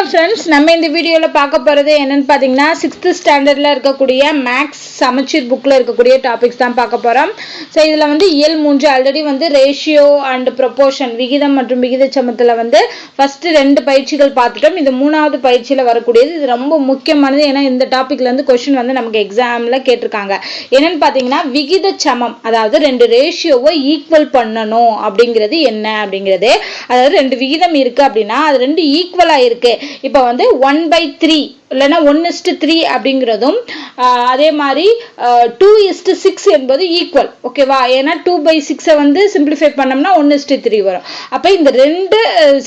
Friends நம்ம இந்த வீடியோவில் பார்க்க போகிறது என்னென்னு பார்த்தீங்கன்னா சிக்ஸ்த்து ஸ்டாண்டர்டில் இருக்கக்கூடிய மேக்ஸ் சமச்சீர் புக்கில் இருக்கக்கூடிய டாபிக்ஸ் தான் பார்க்க போகிறோம் ஸோ இதில் வந்து இயல் மூன்று ஆல்ரெடி வந்து ரேஷியோ அண்ட் ப்ரொப்போர்ஷன் விகிதம் மற்றும் விகிதச்சமத்தில் வந்து ஃபஸ்ட்டு ரெண்டு பயிற்சிகள் பார்த்துட்டோம். இது மூணாவது பயிற்சியில் வரக்கூடியது. இது ரொம்ப முக்கியமானது. ஏன்னா இந்த டாப்பிக்லேருந்து கொஷின் வந்து நமக்கு எக்ஸாமில் கேட்டிருக்காங்க. என்னென்னு பார்த்தீங்கன்னா விகிதச்சமம் அதாவது ரெண்டு ரேஷியோவை ஈக்குவல் பண்ணணும் அப்படிங்கிறது என்ன அப்படிங்கிறது. அதாவது ரெண்டு விகிதம் இருக்குது அப்படின்னா அது ரெண்டு ஈக்குவலாக இருக்குது இப்போ வந்து ஒன் பை த்ரீ இல்லைன்னா ஒன் இஸ்டு த்ரீ அப்படிங்கிறதும் அதே மாதிரி டூ இஸ்டு சிக்ஸ் என்பது ஈக்குவல் ஓகேவா ஏன்னா டூ பை சிக்ஸை வந்து சிம்பிளிஃபை பண்ணோம்னா ஒன் இஸ்டு த்ரீ வரும். அப்போ இந்த ரெண்டு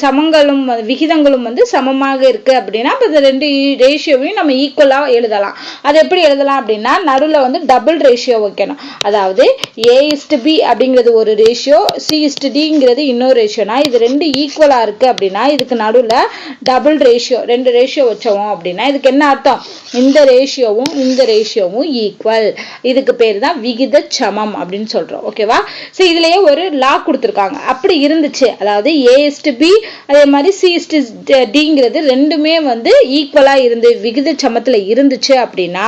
சமங்களும் விகிதங்களும் வந்து சமமாக இருக்குது அப்படின்னா அப்போ இந்த ரெண்டு ரேஷியோவையும் நம்ம ஈக்குவலாக எழுதலாம். அது எப்படி எழுதலாம் அப்படின்னா நடுவில் வந்து டபுள் ரேஷியோ வைக்கணும். அதாவது ஏ இஸ்டு பி அப்படிங்கிறது ஒரு ரேஷியோ சி இஸ்டு டிங்கிறது இன்னொரு ரேஷியோனா இது ரெண்டு ஈக்குவலாக இருக்குது அப்படின்னா இதுக்கு நடுவில் டபுள் ரேஷியோ ரெண்டு ரேஷியோ வச்சோம் அப்படின்னா இதுக்கு என்ன அர்த்தம்? இந்த ரேஷியோவும் இந்த ரேஷியோவும் ஈக்குவல் இதுக்கு பேர் தான் விகித சமம் அப்படின்னு சொல்றோம். ஓகேவா ஸோ இதுலயே ஒரு லா கொடுத்துருக்காங்க. அப்படி இருந்துச்சு. அதாவது ஏ இஸ்டு பி அதே மாதிரி சி டிங்கிறது ரெண்டுமே வந்து ஈக்குவலா இருந்து விகித சமத்துல இருந்துச்சு அப்படின்னா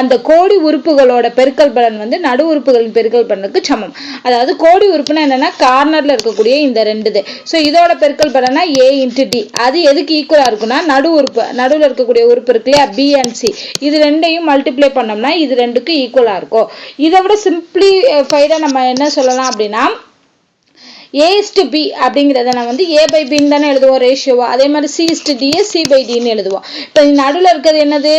அந்த கோடி உறுப்புகளோட பெருக்கல் பலன் வந்து நடு உறுப்புகளின் பெருக்கல் பலனுக்கு சமம். அதாவது கோடி உறுப்புனா என்னன்னா கார்னர்ல இருக்கக்கூடிய இந்த ரெண்டுது. ஸோ இதோட பெருக்கல் பலனா ஏ இன்ட்டு டி அது எதுக்கு ஈக்குவலா இருக்குன்னா நடு உறுப்பு நடுவில் இருக்கக்கூடிய உறுப்பு இருக்கு இல்லையா? பி அண்ட் சி இது ரெண்டையும் மல்டிப்ளை பண்ணோம்னா இது ரெண்டுக்கும் ஈக்குவலா இருக்கும். இதை விட சிம்பிளிஃபைடாக eh, நம்ம என்ன சொல்லலாம் அப்படின்னா ஏ பி அப்படிங்கிறத நான் வந்து ஏ பை பின்னு தானே எழுதுவோம் ரேஷியோவா அதே மாதிரி சி இஸ்டு டியை சி பை டின்னு எழுதுவோம். இப்போ நடுவில் இருக்கிறது என்னது?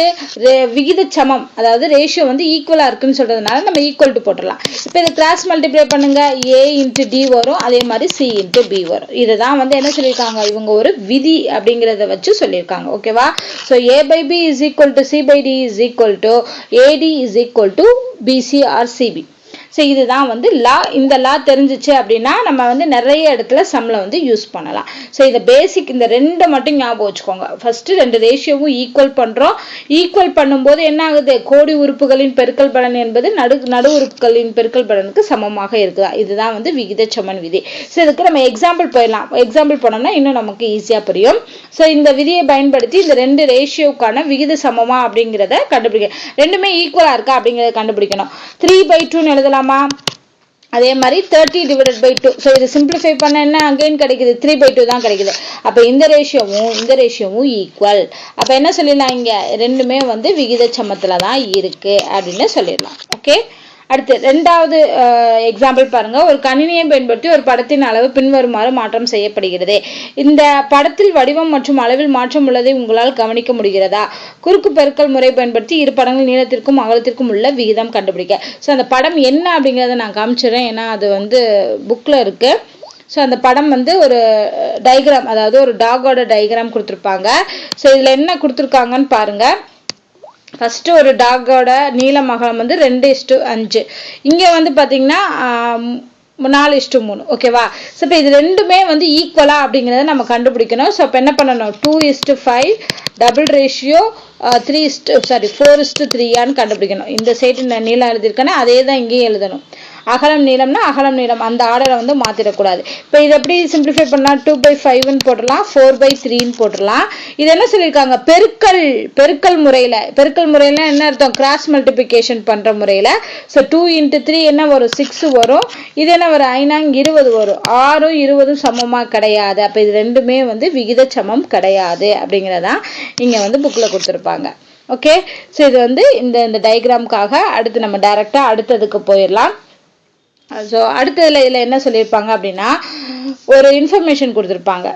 விகித சமம் அதாவது ரேஷியோ வந்து ஈக்குவலாக இருக்குன்னு சொல்றதுனால நம்ம ஈக்குவல் டு போட்டுடலாம். இப்போ இது கிராஸ் மல்டிப்ளை பண்ணுங்க. ஏ இன்ட்டு டி வரும். அதே மாதிரி சி இன்ட்டு பி வரும். இதுதான் வந்து என்ன சொல்லியிருக்காங்க? இவங்க ஒரு விதி அப்படிங்கிறத வச்சு சொல்லியிருக்காங்க. ஓகேவா so A by B is equal to C by D is equal to AD is equal to BC or CB so இதுதான் வந்து லா இந்த லா தெரிஞ்சிச்சு அப்படின்னா நம்ம வந்து நிறைய இடத்துல சம்மில் வந்து யூஸ் பண்ணலாம். ஸோ இதை பேசிக் இந்த ரெண்டை மட்டும் ஞாபகம் வச்சுக்கோங்க. ஃபஸ்ட்டு ரெண்டு ரேஷியோவும் ஈக்குவல் பண்ணுறோம் ஈக்குவல் பண்ணும்போது என்ன ஆகுது? கோடி உறுப்புகளின் பெருக்கல் பலன் என்பது நடு நடு உறுப்புகளின் பெருக்கல் பலனுக்கு சமமாக இருக்குதா? இதுதான் வந்து விகிதச்சமன் விதி. ஸோ இதுக்கு நம்ம எக்ஸாம்பிள் போயிடலாம். எக்ஸாம்பிள் போனோம்னா இன்னும் நமக்கு ஈஸியாக புரியும். ஸோ இந்த விதியை பயன்படுத்தி இந்த ரெண்டு ரேஷியோக்கான விகித சமமா அப்படிங்கிறத கண்டுபிடிக்க. ரெண்டுமே ஈக்குவலாக இருக்கா அப்படிங்கிறத கண்டுபிடிக்கணும். த்ரீ பை டூன்னு எழுதலாம்? அதே மாதிரி thirty divided by two so இது சிம்பிளிஃபை பண்ண என்ன? அகெயின் கிடைக்குது. த்ரீ பை டூ தான் கிடைக்குது. அப்போ இந்த ரேஷியோவும் இந்த ரேஷியோவும் ஈக்குவல் அப்போ என்ன சொல்லிடலாம் இங்கே? ரெண்டுமே வந்து விகித சமத்தில் தான் இருக்கு. அப்படின்னு சொல்லிடலாம். ஓகே அடுத்து ரெண்டாவது எக்ஸாம்பிள் பாருங்க. ஒரு கணினியை பயன்படுத்தி ஒரு படத்தின் அளவு பின்வருமாறு மாற்றம் செய்யப்படுகிறது. இந்த படத்தில் வடிவம் மற்றும் அளவில் மாற்றம் உள்ளதை உங்களால் கவனிக்க முடிகிறதா? குறுக்கு பெருக்கல் முறை பயன்படுத்தி இரு படங்கள் நீளத்திற்கும் அகலத்திற்கும் உள்ள விகிதம் கண்டுபிடிக்க. ஸோ அந்த படம் என்ன அப்படிங்கிறத நான் காமிச்சிடுறேன். ஏன்னா அது வந்து புக்கில் இருக்குது ஸோ அந்த படம் வந்து ஒரு டைக்ராம் அதாவது ஒரு டாகோட டைக்ராம் கொடுத்துருப்பாங்க. ஸோ இதில் என்ன கொடுத்துருக்காங்கன்னு பாருங்கள் ஃபஸ்ட்டு ஒரு டாகோட நீளம் அகலம் வந்து ரெண்டு இஷ்டு அஞ்சு. இங்கே வந்து பார்த்தீங்கன்னா நாலு இஷ்டு மூணு. ஓகேவா ஸோ இப்போ இது ரெண்டுமே வந்து ஈக்குவலா அப்படிங்கிறத நம்ம கண்டுபிடிக்கணும். ஸோ இப்போ என்ன பண்ணணும்? Two is to five double ratio three is to sorry four is to த்ரீயான்னு கண்டுபிடிக்கணும். இந்த சைடு நான் நீளம் எழுதியிருக்கேன்னா அதே தான் இங்கேயும் எழுதணும். அகலம் நீளம்னா அகலம் நீளம். அந்த ஆர்டரை வந்து மாற்றிடக்கூடாது இப்போ இது எப்படி சிம்பிளிஃபை பண்ணலாம்? டூ பை ஃபைவ்னு போட்டுடலாம். ஃபோர் பை த்ரீன்னு போட்டுடலாம். இது என்ன சொல்லியிருக்காங்க? பெருக்கல் பெருக்கல் முறையில். பெருக்கல் முறையில் என்ன அர்த்தம்? கிராஸ் மல்டிபிகேஷன் பண்ணுற முறையில். ஸோ டூ இன்ட்டு த்ரீ என்ன வரும்? சிக்ஸ் வரும். இது என்ன வரும்? ஐநாங் இருபது வரும். ஆறும் இருபதும் சமமாக கிடையாது. அப்போ இது ரெண்டுமே வந்து விகித சமம் கிடையாது அப்படிங்கிறதான் இங்கே வந்து புக்கில் கொடுத்துருப்பாங்க. ஓகே ஸோ இது வந்து இந்த இந்த டயக்ராம்காக அடுத்து நம்ம டைரெக்டாக அடுத்ததுக்கு போயிடலாம். ஸோ அடுத்ததில் இதில் என்ன சொல்லியிருப்பாங்க அப்படின்னா ஒரு இன்ஃபர்மேஷன் கொடுத்துருப்பாங்க.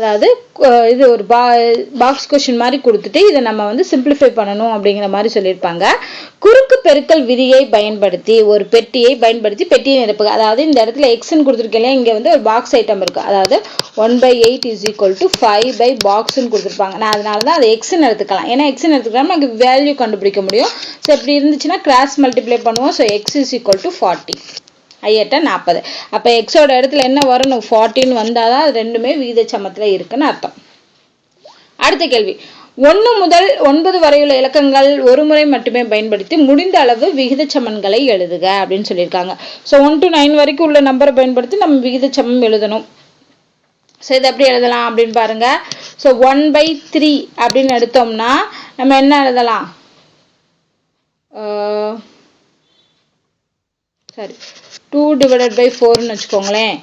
அதாவது இது ஒரு பா பாக்ஸ் கொஷின் மாதிரி கொடுத்துட்டு இதை நம்ம வந்து சிம்பிளிஃபை பண்ணணும் அப்படிங்கிற மாதிரி சொல்லியிருப்பாங்க. குறுக்கு பெருக்கல் விதியை பயன்படுத்தி ஒரு பெட்டியை பயன்படுத்தி பெட்டியை நிரப்புக. அதாவது இந்த இடத்துல எக்ஸ்ன்னு கொடுத்துருக்கேன் இங்கே வந்து ஒரு பாக்ஸ் ஐட்டம் இருக்குது அதாவது one by eight is equal to five by பாக்ஸ்ன்னு கொடுத்துருப்பாங்க. நான் அதனால தான் அதை எக்ஸ்ன்னு எடுத்துக்கலாம். ஏன்னா எக்ஸ்ன்னு எடுத்துக்கலாம் நமக்கு வேல்யூ கண்டுபிடிக்க முடியும். ஸோ இப்படி இருந்துச்சுன்னா கிராஸ் மல்டிப்ளை பண்ணுவோம். So X is equal to forty ஐயட்ட நாற்பது அப்போ எக்ஸோட இடத்துல என்ன வரணும்? ஃபார்ட்டின்னு வந்தால் தான் அது ரெண்டுமே விகிதச்சமத்தில் இருக்குன்னு அர்த்தம். அடுத்த கேள்வி. ஒன்று முதல் ஒன்பது வரையுள்ள இலக்கங்கள் ஒரு முறை மட்டுமே பயன்படுத்தி முடிந்த அளவு விகிதச்சமன்களை எழுதுக அப்படின்னு சொல்லியிருக்காங்க. ஸோ ஒன் டு நைன் வரைக்கும் உள்ள நம்பரை பயன்படுத்தி நம்ம விகிதச்சமம் எழுதணும். ஸோ இதை எப்படி எழுதலாம் அப்படின்னு பாருங்க. ஸோ ஒன் பை த்ரீ அப்படின்னு எடுத்தோம்னா நம்ம என்ன எழுதலாம்? சரி டூ டிவைடட் பை ஃபோர்னு வச்சுக்கோங்களேன்.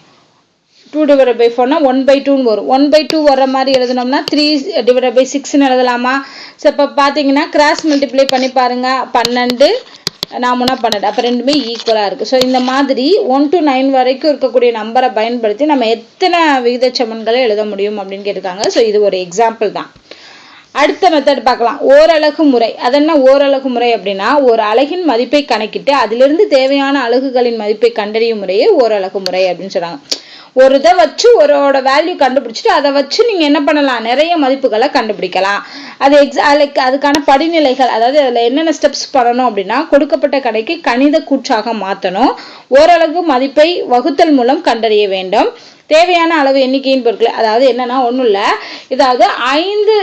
டூ டிவைட் பை ஃபோர்னா ஒன் பை டூன்னு வரும். ஒன் பை டூ வர்ற மாதிரி எழுதினோம்னா த்ரீ டிவைட் பை சிக்ஸ்னு எழுதலாமா? ஸோ இப்போ பார்த்தீங்கன்னா கிராஸ் மல்டிப்ளை பண்ணி பாருங்கள் பன்னெண்டு நாமுனா பன்னெண்டு. அப்போ ரெண்டுமே ஈக்குவலாக இருக்குது ஸோ இந்த மாதிரி ஒன் டு நைன் வரைக்கும் இருக்கக்கூடிய நம்பரை பயன்படுத்தி நம்ம எத்தனை விகிதச்சமன்களை எழுத முடியும் அப்படின்னு கேட்டிருக்காங்க. ஸோ இது ஒரு எக்ஸாம்பிள் தான். அடுத்த மெத்தட் பார்க்கலாம். ஓரலகு முறை. அதென்ன ஓரலகு முறை அப்படின்னா ஒரு அலகின் மதிப்பை கணக்கிட்டு அதிலிருந்து தேவையான அழகுகளின் மதிப்பை கண்டறியும் முறையே ஓரலகு முறை அப்படின்னு சொல்றாங்க. ஒரு இதை வச்சு ஒரோட வேல்யூ கண்டுபிடிச்சிட்டு அதை வச்சு நீங்க என்ன பண்ணலாம்? நிறைய மதிப்புகளை கண்டுபிடிக்கலாம். அது எக்ஸா லைக் அதுக்கான படிநிலைகள் அதாவது அதில் என்னென்ன ஸ்டெப்ஸ் பண்ணணும் அப்படின்னா கொடுக்கப்பட்ட கடைக்கு கணித கூற்றாக மாற்றணும் ஓரளவு மதிப்பை வகுத்தல் மூலம் கண்டறிய வேண்டும். தேவையான அளவு எண்ணிக்கையின் பொருட்கள் அதாவது என்னன்னா ஒன்றும் இல்லை. இதாவது ஐந்து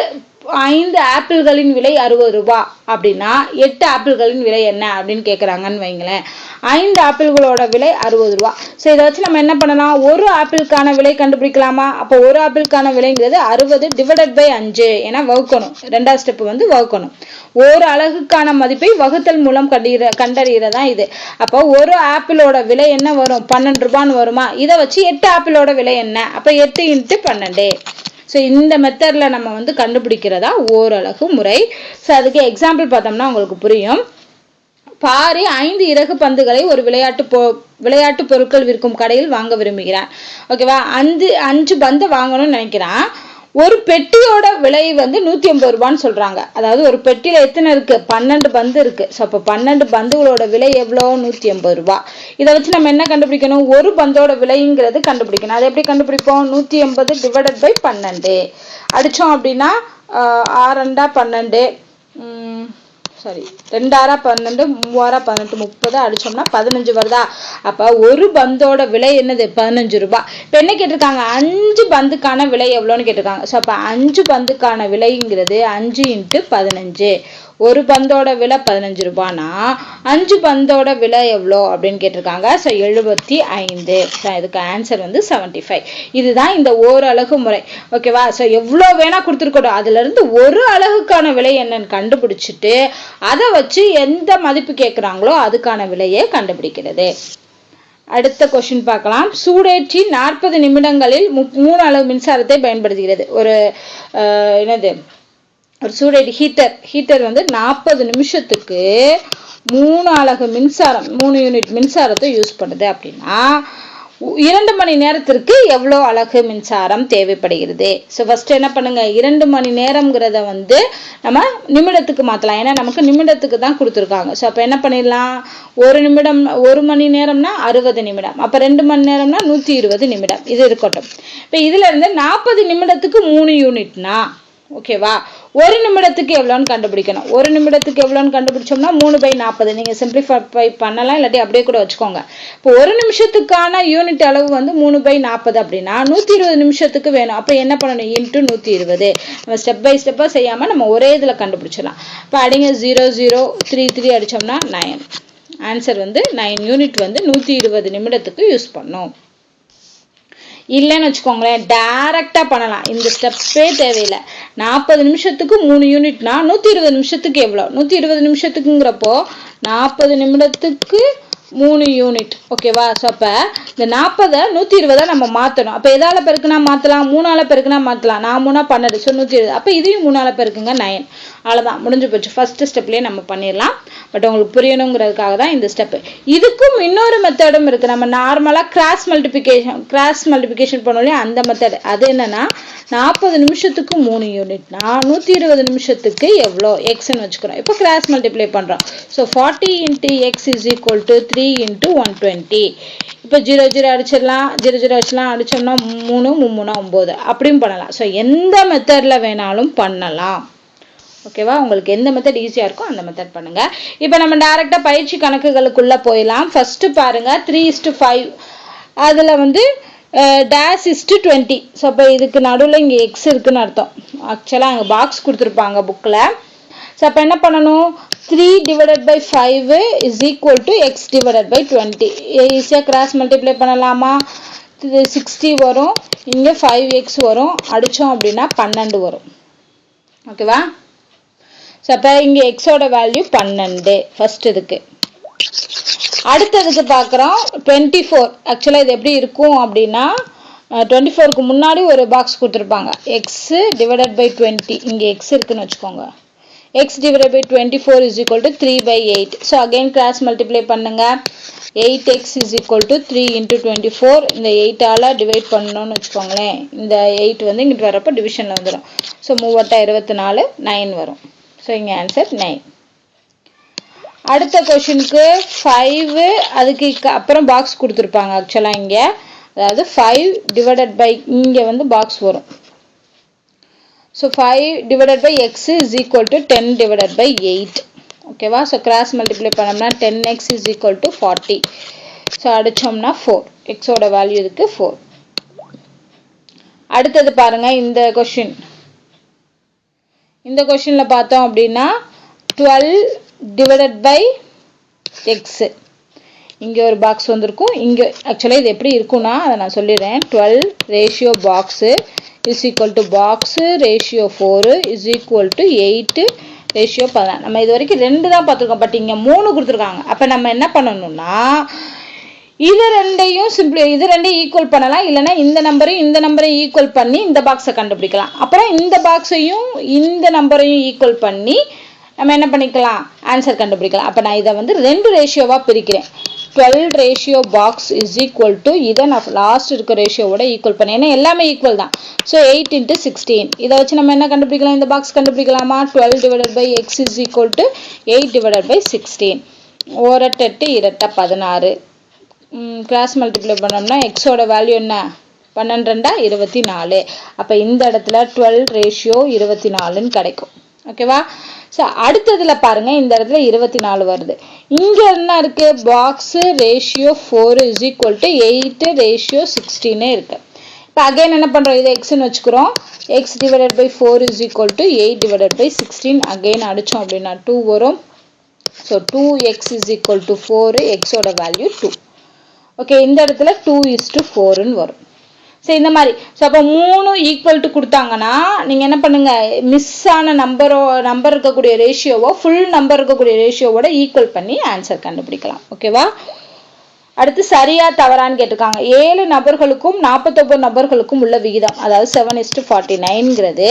ஐந்து ஆப்பிள்களின் விலை அறுபது ரூபாய் அப்படின்னா எட்டு ஆப்பிள்களின் விலை என்ன அப்படின்னு கேட்குறாங்கன்னு வைங்களேன். ஐந்து ஆப்பிள்களோட விலை அறுபது ரூபா. ஸோ இதை வச்சு நம்ம என்ன பண்ணலாம்? ஒரு ஆப்பிளுக்கான விலை கண்டுபிடிக்கலாமா? அப்போ ஒரு ஆப்பிளுக்கான விலைங்கிறது அறுபது டிவைடட் பை அஞ்சு ஏன்னா வகுக்கணும். ரெண்டாவது ஸ்டெப் வந்து வகுக்கணும். ஒரு அழகுக்கான மதிப்பை வகுத்தல் மூலம் கண்டறிகிற கண்டறிகிறதா இது. அப்போ ஒரு ஆப்பிளோட விலை என்ன வரும்? பன்னெண்டு ரூபான்னு வருமா? இதை வச்சு எட்டு ஆப்பிளோட விலை என்ன? அப்போ எட்டு இன்ட்டு பன்னெண்டு. ஸோ இந்த மெத்தடில் நம்ம வந்து கண்டுபிடிக்கிறதா ஓரளவு முறை. ஸோ அதுக்கு எக்ஸாம்பிள் பார்த்தோம்னா உங்களுக்கு புரியும். பாரி ஐந்து இறகு பந்துகளை ஒரு விளையாட்டு பொ விளையாட்டு பொருட்கள் விற்கும் கடையில் வாங்க விரும்புகிறான் ஓகேவா அஞ்சு அஞ்சு பந்து வாங்கணும்னு நினைக்கிறான். ஒரு பெட்டியோட விலை வந்து நூற்றி ஐம்பது ரூபான்னு சொல்கிறாங்க அதாவது ஒரு பெட்டியில் எத்தனை இருக்குது பன்னெண்டு பந்து இருக்குது ஸோ அப்போ பன்னெண்டு பந்துகளோட விலை எவ்வளோ? நூற்றி ஐம்பது ரூபா. இதை வச்சு நம்ம என்ன கண்டுபிடிக்கணும்? ஒரு பந்தோட விலைங்கிறது கண்டுபிடிக்கணும். அதை எப்படி கண்டுபிடிப்போம்? நூற்றி ஐம்பது டிவைடட் பை பன்னெண்டு. அடித்தோம் அப்படின்னா ஆறண்டா பன்னெண்டு. சாரி ரெண்டாயிரம் பன்னெண்டு மூவாயிரம் பதினெட்டு முப்பது அடிச்சோம்னா பதினஞ்சு வருதா? அப்போ ஒரு பந்தோட விலை என்னது? பதினஞ்சு ரூபாய் இப்போ என்ன கேட்டிருக்காங்க? அஞ்சு பந்துக்கான விலை எவ்வளோன்னு கேட்டிருக்காங்க. ஸோ அப்போ அஞ்சு பந்துக்கான விலைங்கிறது அஞ்சு இன்ட்டு பதினஞ்சு. ஒரு பந்தோட விலை பதினஞ்சு ரூபானா அஞ்சு பந்தோட விலை எவ்வளோ அப்படின்னு கேட்டிருக்காங்க. ஸோ எழுபத்தி ஐந்து. ஸோ இதுக்கு ஆன்சர் வந்து செவன்டி ஃபைவ் இதுதான் இந்த ஒரு அழகு முறை ஓகேவா ஸோ எவ்வளோ வேணா கொடுத்துருக்கட்டும். அதுலேருந்து ஒரு அழகுக்கான விலை என்னன்னு கண்டுபிடிச்சிட்டு அதை வச்சு எந்த மதிப்பு கேட்குறாங்களோ அதுக்கான விலையை கண்டுபிடிக்கிறது. அடுத்த கொஷின் பார்க்கலாம். சூடேற்றி நாற்பது நிமிடங்களில் மூணு அளவு மின்சாரத்தை பயன்படுத்துகிறது. ஒரு என்னது? ஒரு சூடேடி ஹீட்டர் ஹீட்டர் வந்து நாற்பது நிமிஷத்துக்கு மூணு அழகு மின்சாரம் மூணு யூனிட் மின்சாரத்தை யூஸ் பண்ணுது அப்படின்னா இரண்டு மணி நேரத்திற்கு எவ்வளோ அழகு மின்சாரம் தேவைப்படுகிறது? ஸோ ஃபஸ்ட்டு என்ன பண்ணுங்கள் இரண்டு மணி நேரம்ங்கிறத வந்து நம்ம நிமிடத்துக்கு மாற்றலாம் ஏன்னா நமக்கு நிமிடத்துக்கு தான் கொடுத்துருக்காங்க. ஸோ அப்போ என்ன பண்ணிடலாம்? ஒரு நிமிடம் ஒரு மணி நேரம்னா அறுபது நிமிடம். அப்போ ரெண்டு மணி நேரம்னா நூற்றி இருபது நிமிடம். இது இருக்கட்டும். இப்போ இதுல இருந்து நாற்பது நிமிடத்துக்கு மூணு யூனிட்னா ஓகேவா ஒரு நிமிடத்துக்கு எவ்வளோன்னு கண்டுபிடிக்கணும். ஒரு நிமிடத்துக்கு எவ்வளோன்னு கண்டுபிடிச்சோம்னா மூணு பை நாற்பது. நீங்கள் சிம்பிளிஃபை பண்ணலாம் இல்லாட்டி அப்படியே கூட வச்சுக்கோங்க. இப்போ ஒரு நிமிஷத்துக்கான யூனிட் அளவு வந்து மூணு பை நாற்பது அப்படின்னா நூற்றி இருபது நிமிஷத்துக்கு வேணும். அப்போ என்ன பண்ணணும்? இன்ட்டு நூற்றி இருபது. நம்ம ஸ்டெப் பை ஸ்டெப்பாக செய்யாமல் நம்ம ஒரே இதில் கண்டுபிடிச்சிடலாம். இப்போ அடிங்க ஜீரோ ஜீரோ த்ரீ த்ரீ அடித்தோம்னா நைன் ஆன்சர் வந்து நைன் யூனிட் வந்து நூற்றி இருபது நிமிடத்துக்கு யூஸ் பண்ணோம். இல்லைன்னு வச்சுக்கோங்களேன் டேரெக்டாக பண்ணலாம். இந்த ஸ்டெப்ஸே தேவையில்லை. நாற்பது நிமிஷத்துக்கு மூணு யூனிட்னா நூற்றி இருபது நிமிஷத்துக்கு எவ்வளோ நூற்றி இருபது நிமிஷத்துக்குங்கிறப்போ நாற்பது நிமிடத்துக்கு மூணு யூனிட் ஓகேவா ஸோ அப்போ இந்த நாற்பதை நூற்றி இருபதை நம்ம மாற்றணும் அப்போ எதால் பெருக்குனா மாற்றலாம் மூணால் பெருக்குனா மாற்றலாம் நான் மூணா பன்னெண்டு ஸோ நூற்றி இருபது அப்போ இதையும் மூணால் பெருக்குங்க நயன் அவ்வளோதான் முடிஞ்சு போச்சு. ஃபஸ்ட்டு ஸ்டெப்லேயே நம்ம பண்ணிடலாம். பட் உங்களுக்கு புரியணுங்கிறதுக்காக தான் இந்த ஸ்டெப்பு இதுக்கும் இன்னொரு மெத்தடும் இருக்குது நம்ம நார்மலாக கிராஸ் மல்டிபிகேஷன் கிராஸ் மல்டிபிகேஷன் பண்ணோம் அந்த மெத்தட் அது என்னென்னா நாற்பது நிமிஷத்துக்கு மூணு யூனிட்னா நூற்றி இருபது நிமிஷத்துக்கு எவ்வளோ? எக்ஸ்ன்னு வச்சுக்கிறோம். இப்போ கிராஸ் மல்டிப்ளை பண்ணுறோம் so forty into X is equal to three into one twenty இப்போ ஜீரோ ஜீரோ அடிச்சிடலாம். ஜீரோ ஜீரோ அடிச்சலாம் அடிச்சோம்னா மூணு மும்மூணா ஒம்பது அப்படியும் பண்ணலாம். ஸோ எந்த மெத்தடில் வேணாலும் பண்ணலாம். ஓகேவா உங்களுக்கு எந்த மெத்தட் ஈஸியாக இருக்கோ அந்த மெத்தட் பண்ணுங்கள் இப்போ நம்ம டேரெக்டாக பயிற்சி கணக்குகளுக்குள்ளே போயிடலாம். ஃபஸ்ட்டு பாருங்கள் த்ரீ இஸ்டு ஃபைவ் அதில் வந்து டேஸ் இஸ்டு டுவெண்ட்டி ஸோ இப்போ இதுக்கு நடுவில் இங்கே எக்ஸ் இருக்குதுன்னு அர்த்தம். ஆக்சுவலாக அங்கே பாக்ஸ் கொடுத்துருப்பாங்க புக்கில் ஸோ அப்போ என்ன பண்ணணும்? Three divided by five is equal to X divided by twenty ஈஸியாக கிராஸ் மல்டிப்ளை பண்ணலாமா? சிக்ஸ்டி வரும். இங்கே ஃபைவ் எக்ஸ் வரும். அடித்தோம் அப்படின்னா பன்னெண்டு வரும். ஓகேவா ஸோ அப்போ இங்கே எக்ஸோட வேல்யூ பன்னெண்டு. ஃபர்ஸ்ட் இதுக்கு. அடுத்ததுக்கு பார்க்குறோம் டுவெண்ட்டி ஃபோர் ஆக்சுவலாக இது எப்படி இருக்கும் அப்படின்னா டுவெண்ட்டி ஃபோருக்கு முன்னாடி ஒரு பாக்ஸ் கொடுத்துருப்பாங்க. எக்ஸு டிவைடட் பை டுவெண்ட்டி இங்கே எக்ஸ் இருக்குன்னு வச்சுக்கோங்க. X divide by twenty four is equal to three by eight so again cross multiply பண்ணுங்கள் eight X is equal to three into twenty four இந்த எயிட்டால் டிவைட் பண்ணணும்னு வச்சுக்கோங்களேன். இந்த எயிட் வந்து இங்கிட்டு வரப்போ டிவிஷனில் வந்துடும் ஸோ மூவட்டா இருபத்தி நாலு நைன் வரும். ஸோ இங்கே ஆன்சர் நைன் அடுத்த கொஷினுக்கு ஃபைவ் அதுக்கு அப்புறம் பாக்ஸ் கொடுத்துருப்பாங்க ஆக்சுவலாக இங்கே. அதாவது ஃபைவ் டிவைடட் பை இங்கே வந்து பாக்ஸ் வரும். So five divided by X is equal to ten divided by eight ஓகேவா ஸோ கிராஸ் மல்டிப்ளை பண்ணோம்னா ten X is equal to forty so அடிச்சோம்னா four எக்ஸோட வேல்யூ இதுக்கு ஃபோர் அடுத்தது பாருங்க இந்த கொஷின் இந்த கொஷினில் பார்த்தோம் அப்படின்னா டுவெல் டிவைடட் பை எக்ஸு இங்கே ஒரு பாக்ஸ் வந்திருக்கும். இங்கே ஆக்சுவலாக இது எப்படி இருக்கும்னா அதை நான் சொல்லிடுறேன். Twelve ratio box is equal to box ratio four is equal to eight ratio பதினாறு. நம்ம இது வரைக்கும் ரெண்டு தான் பார்த்துருக்கோம் பட் இங்கே மூணு கொடுத்துருக்காங்க. அப்போ நம்ம என்ன பண்ணணும்னா இது ரெண்டையும் சிம்பிளி இது ரெண்டையும் ஈக்குவல் பண்ணலாம். இல்லைன்னா இந்த நம்பரையும் இந்த நம்பரையும் ஈக்குவல் பண்ணி இந்த பாக்ஸை கண்டுபிடிக்கலாம். அப்புறம் இந்த பாக்ஸையும் இந்த நம்பரையும் ஈக்குவல் பண்ணி நம்ம என்ன பண்ணிக்கலாம்? ஆன்சர் கண்டுபிடிக்கலாம். அப்போ நான் இதை வந்து ரெண்டு ரேஷியோவாக பிரிக்கிறேன். Twelve ratio box is equal to இதை நான் லாஸ்ட் இருக்க ரேஷியோவோட ஈக்குவல் பண்ணேன். ஏன்னா எல்லாமே ஈக்குவல் தான். ஸோ எயிட் இன்ட்டு சிக்ஸ்டீன் இதை வச்சு நம்ம என்ன கண்டுபிடிக்கலாம்? இந்த box கண்டுபிடிக்கலாமா? Twelve divided by x is equal to eight divided by sixteen ஓரட்டெட்டு இரட்டை பதினாறு. கிராஸ் மல்டிப்ளை பண்ணோம்னா எக்ஸோட வேல்யூ என்ன? பன்னெண்டு ரெண்டா இருபத்தி நாலு. அப்போ இந்த இடத்துல டுவெல் ரேஷியோ இருபத்தி நாலுன்னு கிடைக்கும். ஓகேவா ஸோ அடுத்ததில் பாருங்கள் இந்த இடத்துல இருபத்தி நாலு வருது. இங்கே என்ன இருக்குது box ratio four is equal to eight ratio சிக்ஸ்டீனே இருக்குது இப்போ அகைன் என்ன பண்ணுறோம் இது எக்ஸ்ன்னு வச்சுக்கிறோம். X divided by four is equal to eight divided by sixteen again அடித்தோம் அப்படின்னா டூ வரும். So two x is equal to four எக்ஸோட வேல்யூ டூ ஓகே இந்த இடத்துல டூ இஸ் டு ஃபோருன்னு வரும். ஸோ இந்த மாதிரி. ஸோ அப்போ மூணு ஈக்குவல் டு கொடுத்தாங்கன்னா நீங்கள் என்ன பண்ணுங்க? மிஸ் ஆன நம்பரோ நம்பர் இருக்கக்கூடிய ரேஷியோவோ ஃபுல் நம்பர் இருக்கக்கூடிய ரேஷியோவோட ஈக்குவல் பண்ணி ஆன்சர் கண்டுபிடிக்கலாம். ஓகேவா அடுத்து சரியா தவறான்னு கேட்டிருக்காங்க. ஏழு நபர்களுக்கும் நாற்பத்தொம்பது நபர்களுக்கும் உள்ள விகிதம். அதாவது செவன் இஸ்டு ஃபார்ட்டி நைன்ங்கிறது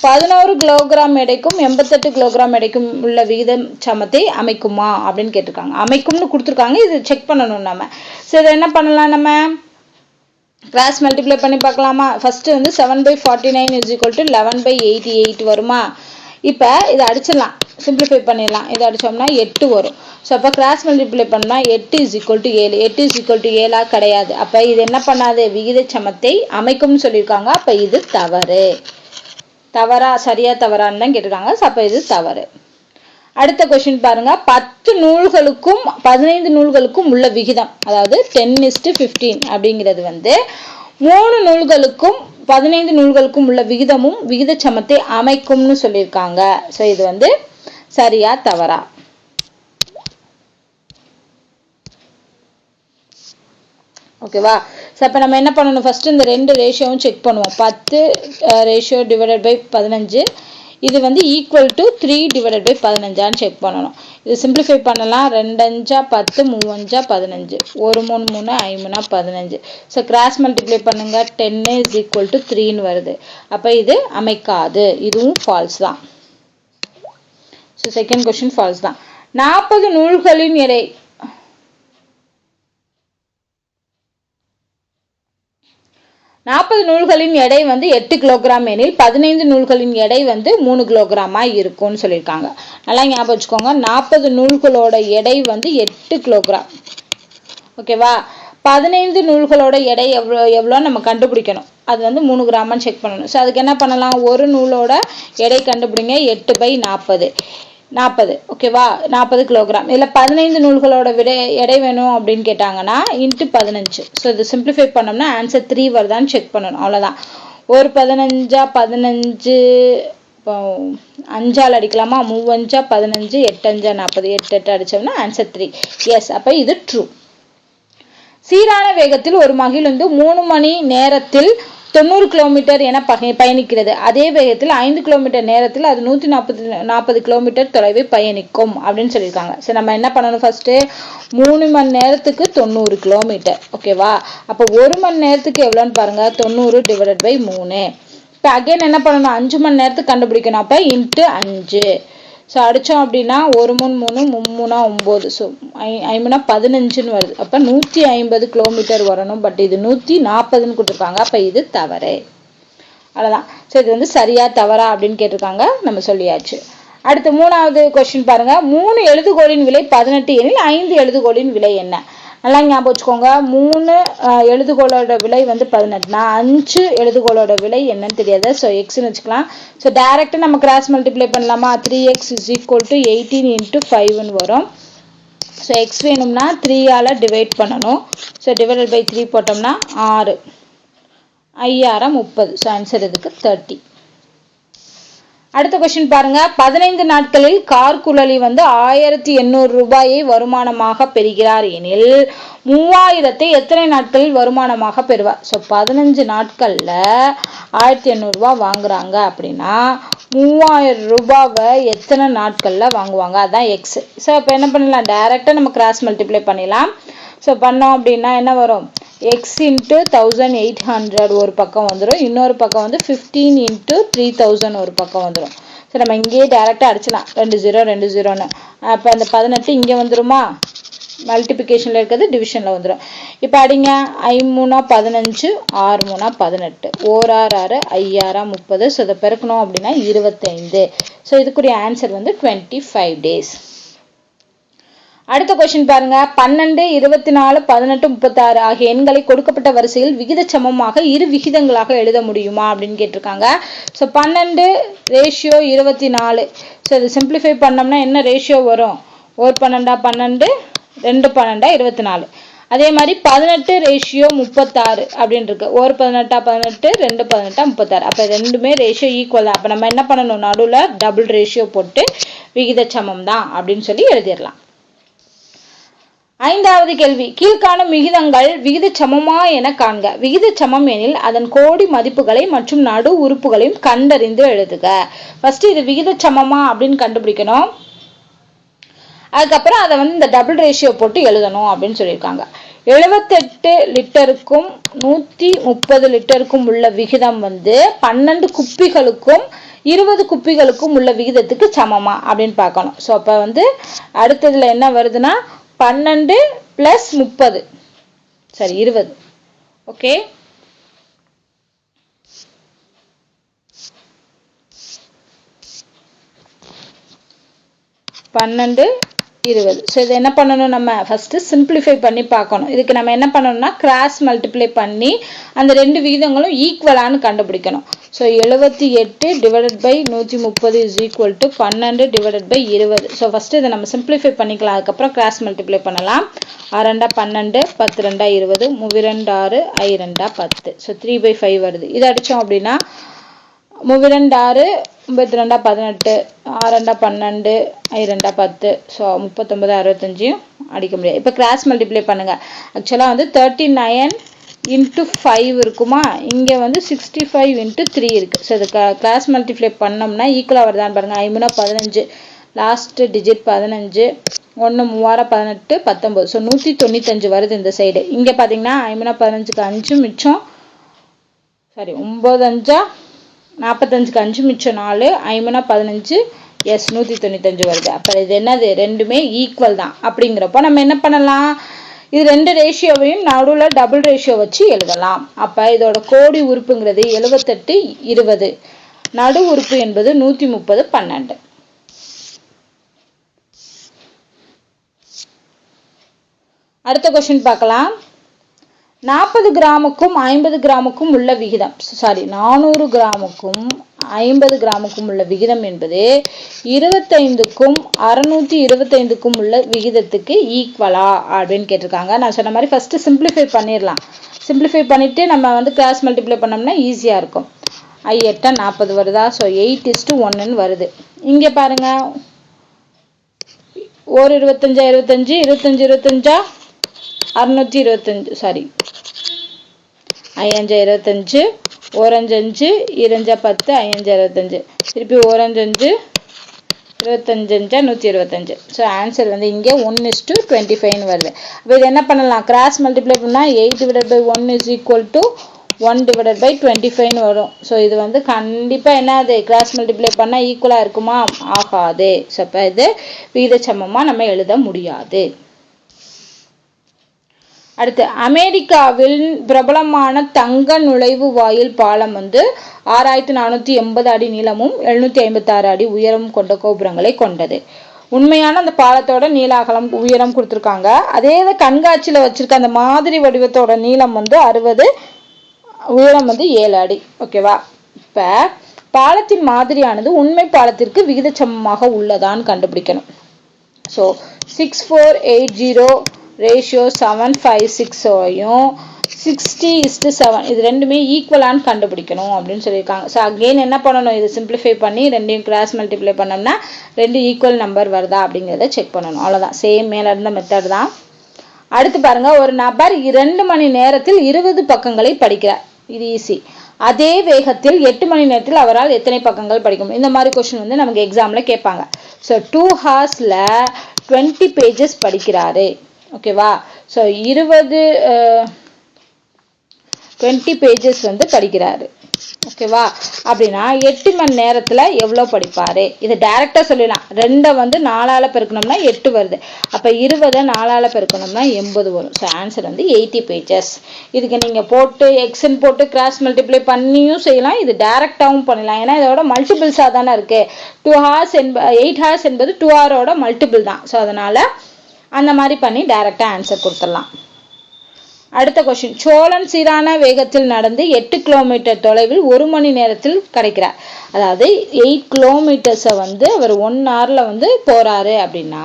பதினோரு கிலோகிராம் எடைக்கும் எண்பத்தெட்டு கிலோகிராம் எடைக்கும் உள்ள விகிதம் சமத்தை அமைக்குமா? அப்படின்னு கேட்டிருக்காங்க. அமைக்கும்னு கொடுத்துருக்காங்க. இது செக் பண்ணணும் நம்ம. சரி இதை என்ன பண்ணலாம் நம்ம? கிராஸ் மல்டிப்ளை பண்ணி பார்க்கலாமா? ஃபர்ஸ்ட் வந்து seven by forty nine is equal to eleven by eighty eight வருமா? இப்போ இதை அடிச்சிடலாம். சிம்பிளிஃபை பண்ணிடலாம். இதை அடிச்சோம்னா எட்டு வரும். ஸோ அப்போ கிராஸ் மல்டிப்ளை பண்ணால் எட்டு இஸ் ஈக்குவல் டு ஏழு. எட்டு இஸ் ஈக்குவல் டு ஏழா கிடையாது. அப்போ இது என்ன பண்ணாது? விகித சமத்தை அமைக்கும்னு சொல்லியிருக்காங்க. அப்போ இது தவறு. தவறா சரியா தவறான்னு தான் கேட்டிருக்காங்க. ஸோ அப்போ இது தவறு. அடுத்த கொஸ்டின் பாருங்க. பத்து நூல்களுக்கும் பதினைந்து நூல்களுக்கும் உள்ள விகிதம். அதாவது டென் இஸ்டு ஃபிஃப்டீன் அப்படிங்கிறது வந்து மூணு நூல்களுக்கும் பதினைந்து நூல்களுக்கும் உள்ள விகிதமும் விகித சமத்தை அமைக்கும்னு சொல்லியிருக்காங்க. ஸோ இது வந்து சரியா தவறா? ஓகேவா ஸோ இப்போ நம்ம என்ன பண்ணணும்? ஃபஸ்ட்டு இந்த ரெண்டு ரேஷியோவும் செக் பண்ணுவோம். பத்து ரேஷியோ டிவைடட் பை பதினஞ்சு. இது வந்து equal to three divided by பதினஞ்சான்னு check பண்ணணும். இது சிம்பிளிஃபை பண்ணலாம். ரெண்டஞ்சா பத்து மூவஞ்சா பதினஞ்சு. ஒரு மூணு மூணு ஐமுனா பதினஞ்சு. ஸோ கிராஸ் மல்டிப்ளை பண்ணுங்க. டென்னு இஸ் ஈக்குவல் டு த்ரீன்னு வருது. அப்போ இது அமைக்காது. இதுவும் ஃபால்ஸ் தான். ஸோ செகண்ட் கொஸ்டின் ஃபால்ஸ் தான். நாற்பது நூல்களின் எடை. நாற்பது நூல்களின் எடை வந்து எட்டு கிலோகிராம் எனில் பதினைந்து நூல்களின் எடை வந்து மூணு கிலோகிராமாக இருக்கும்னு சொல்லியிருக்காங்க. நல்லா ஞாபகம் வச்சுக்கோங்க. நாற்பது நூல்களோட எடை வந்து எட்டு கிலோகிராம் ஓகேவா பதினைந்து நூல்களோட எடை எவ்வளோ எவ்வளோ நம்ம கண்டுபிடிக்கணும். அது வந்து மூணு கிராமான்னு செக் பண்ணணும். ஸோ அதுக்கு என்ன பண்ணலாம்? ஒரு நூலோட எடை கண்டுபிடிங்க. எட்டு பை நாற்பது. நாற்பது. ஓகேவா நாற்பது கிலோகிராம் இதில் பதினைந்து நூல்களோட விட எடை வேணும் அப்படின்னு கேட்டாங்கன்னா இன்ட்டு பதினஞ்சு. ஸோ இது சிம்பிளிஃபை பண்ணோம்னா ஆன்சர் த்ரீ வருதான்னு செக் பண்ணணும். அவ்வளோதான் ஒரு பதினஞ்சா பதினஞ்சு இப்போ அஞ்சால் அடிக்கலாமா? மூவஞ்சா பதினஞ்சு எட்டஞ்சா நாற்பது. எட்டு எட்டு அடித்தோம்னா ஆன்சர் த்ரீ எஸ் அப்போ இது ட்ரூ சீரான வேகத்தில் ஒரு மகிழுந்து மூணு மணி நேரத்தில் தொண்ணூறு கிலோமீட்டர் என பகை பயணிக்கிறது. அதே வேகத்தில் ஐந்து கிலோமீட்டர் நேரத்தில் அது நூற்றி நாற்பது நாற்பது கிலோமீட்டர் தொலைவை பயணிக்கும் அப்படின்னு சொல்லியிருக்காங்க. சரி நம்ம என்ன பண்ணணும் ஃபர்ஸ்ட் மூணு மணி நேரத்துக்கு தொண்ணூறு கிலோமீட்டர் ஓகேவா அப்போ ஒரு மணி நேரத்துக்கு எவ்வளோன்னு பாருங்க. தொண்ணூறு டிவைடட் பை மூணு. இப்போ அகைன் என்ன பண்ணணும்? அஞ்சு மணி நேரத்துக்கு கண்டுபிடிக்கணும். அப்போ இன்ட்டு அஞ்சு. ஸோ அடித்தோம் அப்படின்னா ஒரு மூணு மூணு மும்மூணா ஒம்பது. ஸோ ஐ ஐமூணா பதினஞ்சுன்னு வருது. அப்போ நூற்றி ஐம்பது கிலோமீட்டர் வரணும். பட் இது நூற்றி நாற்பதுன்னு கொடுத்துருக்காங்க. அப்போ இது தவறு. அவ்வளோதான் ஸோ இது வந்து சரியா தவறா அப்படின்னு கேட்டிருக்காங்க. நம்ம சொல்லியாச்சு. அடுத்து மூணாவது கொஸ்டின் பாருங்கள் மூணு எழுதுகோலின் விலை பதினெட்டு எனில் ஐந்து எழுதுகோலின் விலை என்ன? நல்லா ஞாபகம் வச்சுக்கோங்க. மூணு எழுதுகோளோட விலை வந்து பதினெட்டுனா அஞ்சு எழுதுகோளோட விலை என்னன்னு தெரியாது. ஸோ எக்ஸ்னு வச்சுக்கலாம். ஸோ டேரெக்டாக நம்ம கிராஸ் மல்டிப்ளை பண்ணலாமா? Three x is equal to eighteen into ஃபைவ்னு வரும். ஸோ எக்ஸ் வேணும்னா த்ரீயால் டிவைட் பண்ணணும். ஸோ டிவைடட் பை த்ரீ போட்டோம்னா ஆறு. ஐயாயிரம் முப்பது. ஸோ ஆன்சர் இதுக்கு தேர்ட்டி அடுத்த கொஸ்டின் பாருங்க. பதினைந்து நாட்களில் கார் குழலி வந்து ஆயிரத்தி எண்ணூறு ரூபாயை வருமானமாக பெறுகிறார் எனில் மூவாயிரத்தை எத்தனை நாட்களில் வருமானமாக பெறுவார்? ஸோ பதினஞ்சு நாட்களில் ஆயிரத்தி எண்ணூறுரூவா வாங்குறாங்க அப்படின்னா மூவாயிரம் ரூபாவை எத்தனை நாட்களில் வாங்குவாங்க? அதான் எக்ஸ் ஸோ இப்போ என்ன பண்ணலாம்? டைரெக்டாக நம்ம கிராஸ் மல்டிப்ளை பண்ணிடலாம். ஸோ பண்ணோம் அப்படின்னா என்ன வரும்? X into thousand eight hundred ஒரு பக்கம் வந்துடும் இன்னொரு பக்கம் வந்து ஃபிஃப்டீன் இன்ட்டு த்ரீ தௌசண்ட் ஒரு பக்கம் வந்துடும் ஸோ நம்ம இங்கேயே டேரெக்டாக அடிச்சலாம் ரெண்டு ஜீரோ ரெண்டு ஜீரோன்னு அப்போ அந்த பதினெட்டு இங்கே வந்துருமா? மல்டிப்ளிகேஷனில் இருக்கிறது டிவிஷனில் வந்துடும் இப்போ அடிங்க. ஐ மூணா பதினஞ்சு ஆறு மூணா பதினெட்டு. ஓர் ஆறு ஆறு ஐயாறா முப்பது. ஸோ இதை பெருக்கணும் அப்படின்னா இருபத்தைந்து. ஸோ இதுக்குரிய ஆன்சர் வந்து டுவெண்ட்டி ஃபைவ் டேஸ் அடுத்த கொஸ்டின் பாருங்க. பன்னெண்டு இருபத்தி நாலு பதினெட்டு முப்பத்தாறு ஆகிய எண்களை கொடுக்கப்பட்ட வரிசையில் விகித சமமாக இரு விகிதங்களாக எழுத முடியுமா அப்படின்னு கேட்டிருக்காங்க. ஸோ பன்னெண்டு ரேஷியோ இருபத்தி நாலு ஸோ இது சிம்பிளிஃபை பண்ணோம்னா என்ன ரேஷியோ வரும்? ஒரு பன்னெண்டா பன்னெண்டு ரெண்டு பன்னெண்டா இருபத்தி நாலு அதே மாதிரி பதினெட்டு ரேஷியோ முப்பத்தாறு அப்படின்னு இருக்கு. ஒரு பதினெட்டா பதினெட்டு ரெண்டு பதினெட்டா முப்பத்தாறு. அப்போ ரெண்டுமே ரேஷியோ ஈக்குவல் தான். அப்போ நம்ம என்ன பண்ணணும்? நடுவில் டபுள் ரேஷியோ போட்டு விகித சமம் தான் அப்படின்னு சொல்லி எழுதிடலாம். ஐந்தாவது கேள்வி. கீழ்காணும் விகிதங்கள் விகிதச் சமமா என காண்க. விகித சமம் எனில் அதன் கோடி மதிப்புகளை மற்றும் நடு உறுப்புகளையும் கண்டறிந்து எழுதுக. ஃபர்ஸ்ட் இது விகிதச் சமமா அப்படின்னு கண்டுபிடிக்கணும். அதுக்கப்புறம் அதை வந்து இந்த டபுள் ரேஷியோ போட்டு எழுதணும் அப்படின்னு சொல்லியிருக்காங்க. எழுபத்தெட்டு லிட்டருக்கும் நூற்றி முப்பது லிட்டருக்கும் உள்ள விகிதம் வந்து பன்னெண்டு குப்பிகளுக்கும் இருபது குப்பிகளுக்கும் உள்ள விகிதத்துக்கு சமமா அப்படின்னு பார்க்கணும். ஸோ அப்போ வந்து அடுத்ததுல என்ன வருதுன்னா பன்னெண்டு பிளஸ் முப்பது. சரி இருபது. ஓகே பன்னெண்டு இருபது. ஸோ இதை என்ன பண்ணணும் நம்ம? ஃபஸ்ட்டு சிம்பிளிஃபை பண்ணி பார்க்கணும். இதுக்கு நம்ம என்ன பண்ணணும்னா கிராஸ் மல்டிப்ளை பண்ணி அந்த ரெண்டு விகிதங்களும் ஈக்குவலானு கண்டுபிடிக்கணும். ஸோ எழுபத்தி எட்டு டிவைடட் பை நூற்றி முப்பது இஸ் ஈக்குவல் டு பன்னெண்டு டிவைடட் பை இருபது. ஸோ ஃபஸ்ட்டு இதை நம்ம சிம்பிளிஃபை பண்ணிக்கலாம். அதுக்கப்புறம் கிராஸ் மல்டிப்ளை பண்ணலாம். ஆறண்டா பன்னெண்டு பத்து ரெண்டா இருபது மூவிரெண்டு ஆறு ஐ ரெண்டா பத்து. ஸோ த்ரீ பை ஃபைவ் வருது. இதை அடித்தோம் அப்படின்னா மூவிரெண்டு ஆறு முப்பத்தி ரெண்டா பதினெட்டு ஆறண்டா பன்னெண்டு ஐ பத்து. ஸோ முப்பத்தொம்பது அறுபத்தஞ்சையும் அடிக்க முடியாது. இப்போ கிராஸ் மல்டிப்ளை பண்ணுங்கள் ஆக்சுவலாக வந்து தேர்ட்டி நயன் இன்ட்டு ஃபைவ் இருக்குமா? இங்கே வந்து சிக்ஸ்டி ஃபைவ் இன்ட்டு த்ரீ இருக்குது ஸோ இது கிளாஸ் மல்டிப்ளை பண்ணோம்னா ஈக்குவலாக வருதான்னு பாருங்கள் ஐம்பதுனா பதினஞ்சு. லாஸ்ட்டு டிஜிட் பதினஞ்சு. ஒன்று மூவாயிரம் பதினெட்டு பத்தொம்போது ஸோ நூற்றி தொண்ணூத்தஞ்சு வருது இந்த சைடு இங்கே பார்த்தீங்கன்னா ஐம்பதுனா பதினஞ்சுக்கு அஞ்சு மிச்சம். சாரி ஒம்பது அஞ்சா நாற்பத்தஞ்சுக்கு அஞ்சு மிச்சம் நாலு. ஐம்பதுனா பதினஞ்சு. எஸ் நூற்றி தொண்ணூத்தஞ்சு வருது. அப்போ இது என்னது? ரெண்டுமே ஈக்குவல் தான். அப்படிங்கிறப்போ நம்ம என்ன பண்ணலாம்? இது ரெண்டு ரேஷியோவையும் நடுவில் டபுள் ரேஷியோ வச்சு எழுதலாம். அப்போ இதோட கோடி உறுப்புங்கிறது எழுபத்தெட்டு இருபது. நடு உறுப்பு என்பது நூற்றி முப்பது பன்னெண்டு. அடுத்த கொஸ்டின் பார்க்கலாம். நாற்பது கிராமுக்கும் ஐம்பது கிராமுக்கும் உள்ள விகிதம். சாரி நானூறு கிராமுக்கும் ஐம்பது கிராமுக்கும் உள்ள விகிதம் என்பது இருபத்தைந்துக்கும் அறுநூற்றி இருபத்தைந்துக்கும் உள்ள விகிதத்துக்கு ஈக்குவலா அப்படின்னு கேட்டிருக்காங்க. நான் சொன்ன மாதிரி ஃபஸ்ட்டு சிம்பிளிஃபை பண்ணிடலாம். சிம்பிளிஃபை பண்ணிட்டு நம்ம வந்து கிராஸ் மல்டிப்ளை பண்ணோம்னா ஈஸியாக இருக்கும். ஐ எட்டா நாற்பது வருதா? ஸோ எயிட் இஸ்ட்டு ஒன்றுன்னு வருது. இங்கே பாருங்க. ஒரு இருபத்தஞ்சா இருபத்தஞ்சு இருபத்தஞ்சு இருபத்தஞ்சா? அறுநூற்றி இருபத்தஞ்சு சாரி ஐயஞ்சா இருபத்தஞ்சு ஓரஞ்சஞ்சு இரஞ்சா பத்து ஐயஞ்சா இருபத்தஞ்சு திருப்பி ஓரஞ்சஞ்சு இருபத்தஞ்சஞ்சா நூற்றி இருபத்தஞ்சு. ஸோ ஆன்சர் வந்து இங்கே ஒன் இஸ் டு டுவெண்ட்டி ஃபைவ்னு வருது. அப்போ இது என்ன பண்ணலாம்? கிராஸ் மல்டிப்ளை பண்ணால் eight divide by one is equal to one divided by twenty ஃபைவ்னு வரும். ஸோ இது வந்து கண்டிப்பாக என்னது? கிராஸ் மல்டிப்ளை பண்ணால் ஈக்குவலாக இருக்குமா? ஆகாது. ஸோ அப்போ இது விகிதச்சமமாக நம்ம எழுத முடியாது. அடுத்து அமெரிக்காவில் பிரபலமான தங்க நுழைவு வாயில் பாலம் வந்து ஆறாயிரத்தி நானூற்றி எண்பது அடி நீளமும் எழுநூற்றி ஐம்பத்தாறு அடி உயரமும் கொண்ட கோபுரங்களை கொண்டது. உண்மையான அந்த பாலத்தோட நீளாகலம் உயரம் கொடுத்துருக்காங்க. அதே இதை கண்காட்சியில் வச்சுருக்க அந்த மாதிரி வடிவத்தோட நீளம் வந்து அறுபது உயரம் வந்து ஏழு அடி. ஓகேவா இப்போ பாலத்தின் மாதிரியானது உண்மை பாலத்திற்கு விகிதச்சமமாக உள்ளதான்னு கண்டுபிடிக்கணும். So six four eight zero ratio seven five சிக்ஸையும் sixty is to seven இது ரெண்டுமே ஈக்குவலான்னு கண்டுபிடிக்கணும் அப்படின்னு சொல்லியிருக்காங்க. ஸோ அகெயின் என்ன பண்ணணும்? இது சிம்பிளிஃபை பண்ணி ரெண்டையும் கிராஸ் மல்டிப்ளை பண்ணோம்னா ரெண்டு ஈக்குவல் நம்பர் வருதா அப்படிங்கிறத செக் பண்ணணும். அவ்வளோதான் சேம் மேலே இருந்த மெத்தட் தான். அடுத்து பாருங்க ஒரு நபர் இரண்டு மணி நேரத்தில் இருபது பக்கங்களை படிக்கிறார். இது ஈஸி அதே வேகத்தில் எட்டு மணி நேரத்தில் அவரால் எத்தனை பக்கங்கள் படிக்க முடியும்? இந்த மாதிரி கொஸ்டின் வந்து நமக்கு எக்ஸாமில் கேட்பாங்க. ஸோ டூ ஹார்ஸில் டுவெண்ட்டி பேஜஸ் படிக்கிறாரு. ஓகேவா ஸோ இருபது uh, டுவெண்ட்டி பேஜஸ் வந்து படிக்கிறாரு ஓகேவா அப்படின்னா எட்டு மணி நேரத்தில் எவ்வளோ படிப்பார்? இதை டைரெக்டாக சொல்லிடலாம். ரெண்டை வந்து நாலால் பெருக்கணும்னா எட்டு வருது. அப்போ இருபதை நாலால் பெருக்கணும்னா எண்பது வரும். ஸோ ஆன்சர் வந்து எயிட்டி பேஜஸ் இதுக்கு நீங்கள் போட்டு எக்ஸன் போட்டு கிராஸ் மல்டிப்ளை பண்ணியும் செய்யலாம். இது டைரெக்டாகவும் பண்ணலாம் ஏன்னா இதோட மல்டிபிள்ஸாக தானே இருக்குது டூ ஹார்ஸ் என்ப எயிட் ஹார்ஸ் என்பது டூ ஹாரோட மல்டிபிள் தான். ஸோ அதனால் அந்த மாதிரி பண்ணி டைரெக்டாக ஆன்சர் கொடுத்துடலாம். அடுத்த கொஸ்டின் சோழன் சீரான வேகத்தில் நடந்து எட்டு கிலோமீட்டர் தொலைவில் ஒரு மணி நேரத்தில் கிடைக்கிறார் அதாவது எயிட் கிலோமீட்டர்ஸை வந்து அவர் ஒன் ஹவரில் வந்து போகிறாரு அப்படின்னா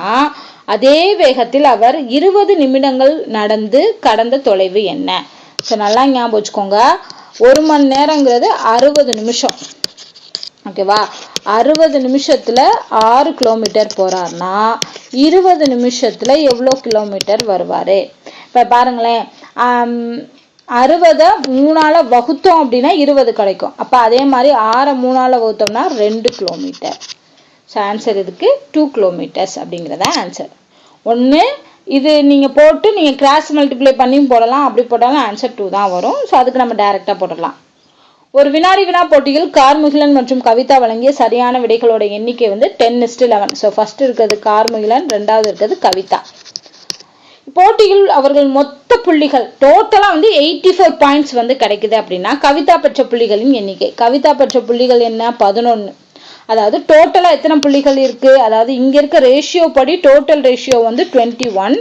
அதே வேகத்தில் அவர் இருபது நிமிடங்கள் நடந்து கடந்த தொலைவு என்ன? ஸோ நல்லா ஞாபகம் வச்சுக்கோங்க. ஒரு மணி நேரங்கிறது அறுபது நிமிஷம். ஓகேவா அறுபது நிமிஷத்தில் ஆறு கிலோமீட்டர் போகிறாருன்னா இருபது நிமிஷத்தில் எவ்வளோ கிலோமீட்டர் வருவார்? இப்போ பாருங்களேன் அறுபதை மூணால் வகுத்தோம் அப்படின்னா இருபது கிடைக்கும். அப்போ அதே மாதிரி ஆறை மூணால் வகுத்தோம்னா ரெண்டு கிலோமீட்டர் ஸோ ஆன்சர் இதுக்கு டூ கிலோமீட்டர்ஸ் அப்படிங்கிறத ஆன்சர் ஒன்று இது நீங்கள் போட்டு நீங்கள் கிராஸ் மல்டிப்ளை பண்ணியும் போடலாம். அப்படி போட்டாலும் ஆன்சர் டூ தான் வரும். ஸோ அதுக்கு நம்ம டைரெக்டாக போடலாம் ஒரு வினாடி வினா போட்டியில் கார்முகிலன் மற்றும் கவிதா வழங்கிய சரியான விடைகளோட எண்ணிக்கை வந்து ten is to eleven so first இருக்கிறது கார்முகிலன் ரெண்டாவது இருக்கிறது கவிதா. போட்டியில் அவர்கள் மொத்த புள்ளிகள் டோட்டலாக வந்து எயிட்டி ஃபோர் பாயிண்ட்ஸ் வந்து கிடைக்குது அப்படின்னா கவிதா பெற்ற புள்ளிகளின் எண்ணிக்கை. கவிதா பெற்ற புள்ளிகள் என்ன? பதினொன்று அதாவது டோட்டலாக எத்தனை புள்ளிகள் இருக்குது அதாவது இங்கே இருக்க ரேஷியோ படி டோட்டல் ரேஷியோ வந்து டுவெண்ட்டி ஒன்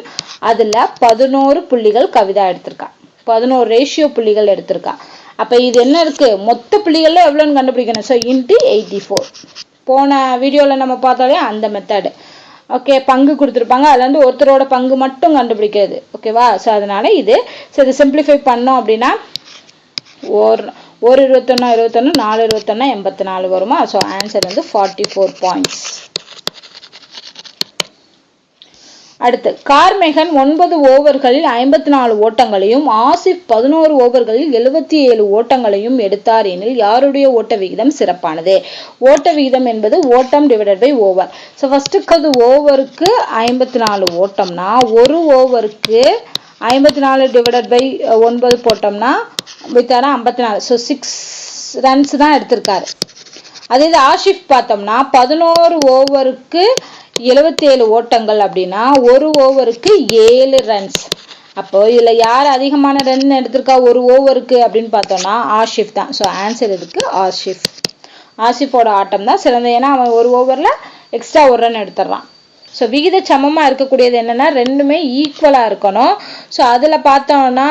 அதில் பதினோரு புள்ளிகள் கவிதா எடுத்திருக்கா. பதினோரு ரேஷியோ புள்ளிகள் எடுத்திருக்கா. அப்போ இது என்ன இருக்குது மொத்த புள்ளிகளில் எவ்வளோன்னு கண்டுபிடிக்கணும். ஸோ இன்ட்டு எயிட்டி ஃபோர் போன வீடியோவில் நம்ம பார்த்தாலே அந்த மெத்தடு ஓகே பங்கு கொடுத்துருப்பாங்க. அதில் வந்து ஒருத்தரோட பங்கு மட்டும் கண்டுபிடிக்கிறது. ஓகேவா ஸோ அதனால் இது ஸோ இது சிம்பிளிஃபை பண்ணோம் அப்படின்னா ஒரு ஒரு இருபத்தொன்னா இருபத்தொன்று நாலு இருபத்தொன்னா எண்பத்தி நாலு வருமா? ஸோ ஆன்சர் வந்து ஃபார்ட்டி ஃபோர் பாயிண்ட்ஸ் அடுத்து கார்மெகன் ஒன்பது ஓவர்களில் ஐம்பத்தி நாலு ஓட்டங்களையும் ஆசிப் பதினோரு ஓவர்களில் எழுபத்தி ஏழு ஓட்டங்களையும் எடுத்தார் எனில் யாருடைய ஓட்ட விகிதம் சிறப்பானது? ஓட்ட விகிதம் என்பது ஓட்டம் divided by over so first ஓவருக்கு ஐம்பத்தி நாலு ஓட்டம்னா ஒரு ஓவருக்கு ஐம்பத்தி நாலு டிவைடட் பை ஒன்பது போட்டோம்னா வித்தாரா ஐம்பத்தி நாலு ஸோ சிக்ஸ் ரன்ஸ் தான் எடுத்திருக்காரு. அதே இது ஆஷிஃப் பார்த்தோம்னா பதினோரு ஓவருக்கு எழுபத்தேழு ஓட்டங்கள் அப்படின்னா ஒரு ஓவருக்கு ஏழு ரன்ஸ் அப்போ இதில் யார் அதிகமான ரன் எடுத்திருக்கா ஒரு ஓவருக்கு அப்படின்னு பார்த்தோம்னா ஆஷிஃப் தான். ஸோ ஆன்சர் இதுக்கு ஆஷிஃப். ஆசிஃபோட ஆட்டம் தான் சிறந்த. ஏன்னா அவன் ஒரு ஓவரில் எக்ஸ்ட்ரா ஒரு ரன் எடுத்துடுறான். ஸோ விகித சமமாக இருக்கக்கூடியது என்னென்னா ரெண்டுமே ஈக்குவலாக இருக்கணும். ஸோ அதில் பார்த்தோன்னா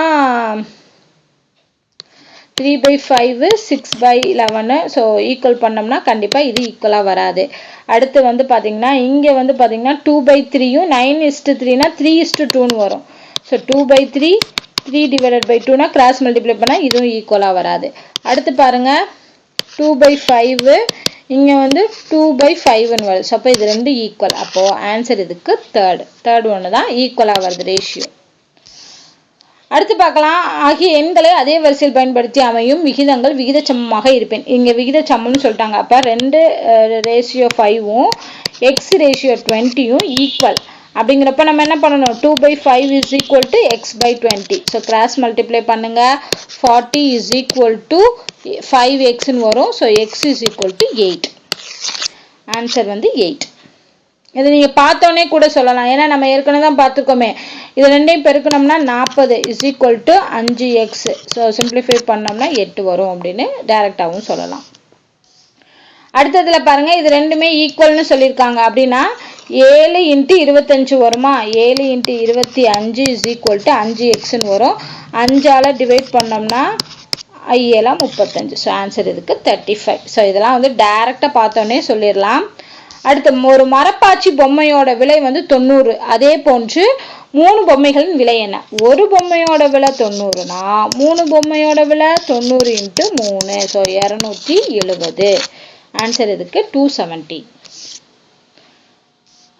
three by five six by eleven so equal பண்ணோம்னா கண்டிப்பாக இது ஈக்குவலாக வராது. அடுத்து வந்து பார்த்திங்கன்னா இங்கே வந்து பார்த்தீங்கன்னா டூ பை த்ரீயும் நைன் இஸ்ட்டு த்ரீனா த்ரீ இஸ்ட்டு டூன்னு வரும். So two by three three divided by டூனா கிராஸ் மல்டிப்ளை பண்ணால் இதுவும் ஈக்குவலாக வராது. அடுத்து பாருங்கள் டூ பை ஃபைவு இங்கே வந்து டூ பை ஃபைவ்னு வருது ஸோ அப்போ இது ரெண்டு ஈக்குவல் அப்போது ஆன்சர் இதுக்கு தேர்டு தேர்ட் ஒன்று தான் ஈக்குவலாக வருது ரேஷியோ அடுத்து பார்க்கலாம். ஆகிய எண்களை அதே வரிசையில் பயன்படுத்தி அமையும் விகிதங்கள் விகிதச்சமமாக இருப்பேன். இங்கே விகிதச்சமம்னு சொல்லிட்டாங்க. அப்போ ரெண்டு ரேஷியோ ஃபைவும் எக்ஸ் ரேஷியோ டுவெண்ட்டியும் ஈக்குவல் அப்படிங்கிறப்ப நம்ம என்ன பண்ணணும்? Two by five is equal to x by twenty so cross multiply பண்ணுங்கள் forty is equal to five எக்ஸ்ன்னு வரும். So x is equal to eight answer வந்து எயிட் இதை நீங்கள் பார்த்தோன்னே கூட சொல்லலாம். ஏன்னா நம்ம ஏற்கனவே தான் பார்த்துருக்கோமே. இது ரெண்டையும் பெருக்கணும்னா நாற்பது இஸ் ஈக்குவல் டு அஞ்சு எக்ஸ் ஸோ சிம்பிளிஃபை பண்ணோம்னா எட்டு வரும் அப்படின்னு டைரெக்டாகவும் சொல்லலாம். அடுத்ததில் பாருங்கள் இது ரெண்டுமே ஈக்குவல்னு சொல்லியிருக்காங்க. அப்படின்னா ஏழு இன்ட்டு இருபத்தஞ்சு வருமா? ஏழு இன்ட்டு இருபத்தி அஞ்சு இஸ் ஈக்குவல் டு அஞ்சு எக்ஸ்ன்னு வரும். அஞ்சால் டிவைட் பண்ணோம்னா ஐயெல்லாம் முப்பத்தஞ்சு. ஸோ ஆன்சர் இதுக்கு தேர்ட்டி ஃபைவ் ஸோ இதெல்லாம் வந்து டைரெக்டாக பார்த்தோன்னே சொல்லிடலாம். அடுத்து ஒரு மரப்பாச்சி பொம்மையோட விலை வந்து தொண்ணூறு. அதே போன்று மூணு பொம்மைகளின் விலை என்ன? ஒரு பொம்மையோட விலை தொண்ணூறுனா மூணு பொம்மையோட விலை தொண்ணூறு இன்ட்டு மூணு. ஸோ இரநூத்தி எழுபது. ஆன்சர் இதுக்கு டூ செவன்ட்டி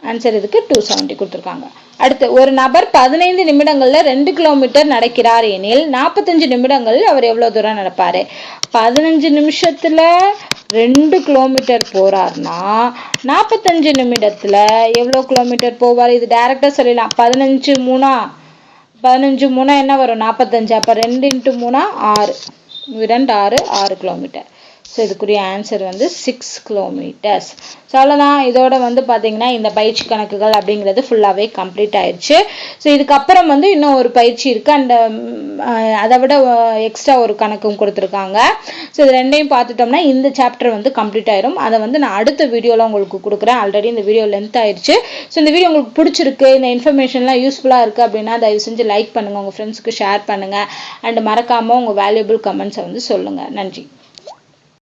ஆன்சர் இதுக்கு டூ செவன்ட்டி கொடுத்துருக்காங்க. அடுத்து ஒரு நபர் பதினைந்து நிமிடங்களில் ரெண்டு கிலோமீட்டர் நடக்கிறார் எனில் நாற்பத்தஞ்சு நிமிடங்களில் அவர் எவ்வளோ தூரம் நடப்பார்? பதினஞ்சு நிமிஷத்தில் ரெண்டு கிலோமீட்டர் போகிறார்னா நாற்பத்தஞ்சு நிமிடத்தில் எவ்வளோ கிலோமீட்டர் போவார்? இது டைரெக்டாக சொல்லிடலாம் பதினஞ்சு மூணா பதினஞ்சு மூணா என்ன வரும்? நாற்பத்தஞ்சு அப்போ ரெண்டு இன்ட்டு மூணா ஆறு. இரண்டு ஆறு ஆறு கிலோமீட்டர் ஸோ இதுக்குரிய ஆன்சர் வந்து சிக்ஸ் கிலோமீட்டர்ஸ் ஸோ அவ்வளோதான் இதோட வந்து பார்த்தீங்கன்னா இந்த பயிற்சி கணக்குகள் அப்படிங்கிறது ஃபுல்லாகவே கம்ப்ளீட் ஆயிடுச்சு ஸோ இதுக்கப்புறம் வந்து இன்னும் ஒரு பயிற்சி இருக்குது um, அண்ட் அதை விட எக்ஸ்ட்ரா ஒரு கணக்கும் கொடுத்துருக்காங்க. ஸோ இது ரெண்டையும் பார்த்துட்டோம்னா இந்த சாப்டர் வந்து கம்ப்ளீட் ஆயிரும். அதை வந்து நான் அடுத்த வீடியோவில் உங்களுக்கு கொடுக்குறேன். ஆல்ரெடி இந்த வீடியோ லென்த் ஆயிடுச்சு ஸோ இந்த வீடியோ உங்களுக்கு பிடிச்சிருக்கு இந்த இன்ஃபர்மேஷன்லாம் யூஸ்ஃபுல்லாக இருக்குது அப்படின்னா தயவு செஞ்சு லைக் பண்ணுங்கள் உங்கள் ஃப்ரெண்ட்ஸ்க்கு ஷேர் பண்ணுங்கள் அண்ட் மறக்காமல் உங்கள் வேல்யூபிள் கமெண்ட்ஸை வந்து சொல்லுங்கள் நன்றி.